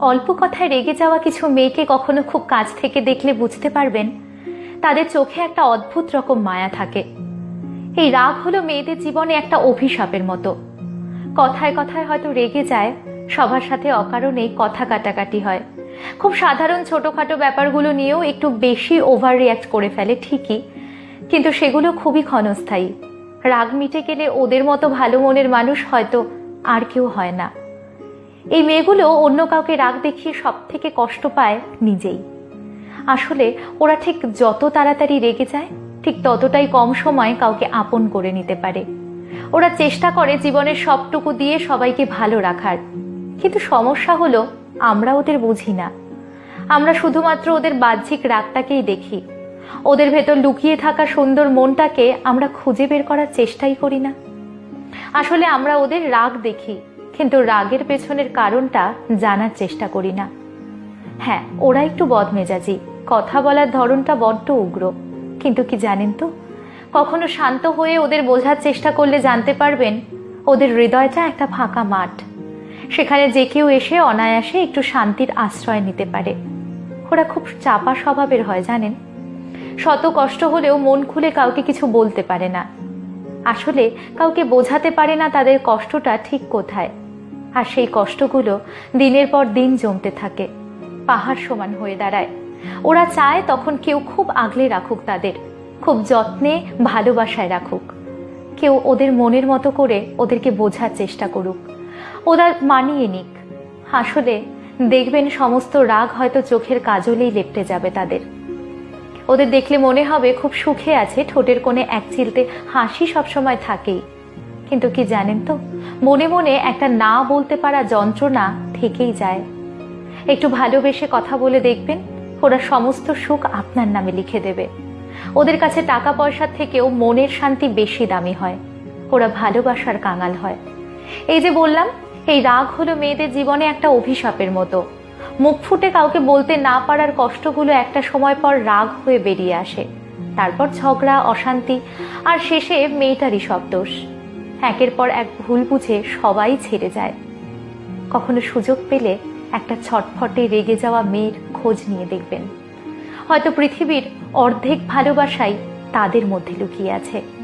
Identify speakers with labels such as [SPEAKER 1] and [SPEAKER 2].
[SPEAKER 1] অল্প কথায় রেগে যাওয়া কিছু মেয়েকে কখনো খুব কাছ থেকে দেখলে বুঝতে পারবেন? তাদের চোখে একটা অদ্ভুত রকম মায়া থাকে। এই রাগ হলো মেয়েদের জীবনে একটা অভিশাপের মতো। কথায় কথায় হয়তো রেগে যায়, সবার সাথে অকারণেই কথা কাটাকাটি হয়। খুব সাধারণ ছোটোখাটো ব্যাপারগুলো নিয়েও একটু বেশি ওভার রিয়াক্ট করে ফেলে, ঠিকই। কিন্তু সেগুলো খুবই ক্ষণস্থায়ী। রাগ মিটে গেলে ওদের মতো ভালো মনের মানুষ হয়তো আর কেউ হয় না। এই মেয়েগুলো অন্য কাউকে রাগ দেখিয়ে সব থেকে কষ্ট পায় নিজেই। আসলে ওরা ঠিক যত তাড়াতাড়ি রেগে যায়, ঠিক ততটাই কম সময়ে কাউকে আপন করে নিতে পারে। ওরা চেষ্টা করে জীবনের সবটুকু দিয়ে সবাইকে ভালো রাখার। কিন্তু সমস্যা হলো, আমরা ওদের বুঝি না। আমরা শুধুমাত্র ওদের বাহ্যিক রাগটাকেই দেখি। ওদের ভেতর লুকিয়ে থাকা সুন্দর মনটাকে আমরা খুঁজে বের করার চেষ্টাই করি না। আসলে আমরা ওদের রাগ দেখি। কিন্তু রাগের পেছনের কারণটা জানার চেষ্টা করি না। হ্যাঁ ওরা একটু বদমেজাজি। কথা বলার ধরনটা বড্ড উগ্র। কিন্তু কি জানেন তো? কখনো শান্ত হয়ে ওদের বোঝার চেষ্টা করলে জানতে পারবেন, ওদের হৃদয়টা একটা ফাঁকা মাঠ। সেখানে যে কেউ এসে অনায়াসে একটু শান্তির আশ্রয় নিতে পারে। ওরা খুব চাপা স্বভাবের হয়, জানেন? শত কষ্ট হলেও মন খুলে কাউকে কিছু বলতে পারে না। আসলে কাউকে বোঝাতে পারে না তাদের কষ্টটা ঠিক কোথায়। আর সেই কষ্টগুলো দিনের পর দিন জমতে থাকে, পাহাড় সমান হয়ে দাঁড়ায়। ওরা চায় তখন কেউ খুব আগলে রাখুক তাদের, খুব যত্নে, ভালোবাসায় রাখুক। কেউ ওদের মনের মতো করে ওদেরকে বোঝার চেষ্টা করুক। ওরা মানিয়ে নিক। আসলে দেখবেন সমস্ত রাগ হয়তো চোখের কাজলেই লেপটে যাবে তাদের। ওদের দেখলে মনে হবে খুব সুখে আছে, ঠোঁটের কোণে এক চিলতে হাসি সবসময় থাকেই। কিন্তু কি জানেন তো? মনে মনে একটা না বলতে পারা যন্ত্রণা থেকেই যায়। একটু ভালোবেসে কথা বলে দেখবেন, ওরা সমস্ত সুখ আপনার নামে লিখে দেবে। ওদের কাছে টাকা পয়সার থেকেও মনের শান্তি বেশি দামি হয়। ওরা ভালোবাসার কাঙাল হয়। এই যে বললাম, এই রাগ হলো মেয়েদের জীবনে একটা অভিশাপের মতো। মুখ ফুটে কাউকে বলতে না পারার কষ্টগুলো একটা সময় পর রাগ হয়ে বেরিয়ে আসে। তারপর ঝগড়া, অশান্তি, আর শেষে মেয়েটারই সব দোষ। একের পর এক ভুল বুঝে সবাই ছেড়ে যায়। কখনো সুযোগ পেলে একটা ছটফটে রেগে যাওয়া মেয়ের খোঁজ নিয়ে দেখবেন। হয়তো পৃথিবীর অর্ধেক ভালোবাসাই তাদের মধ্যে লুকিয়ে আছে।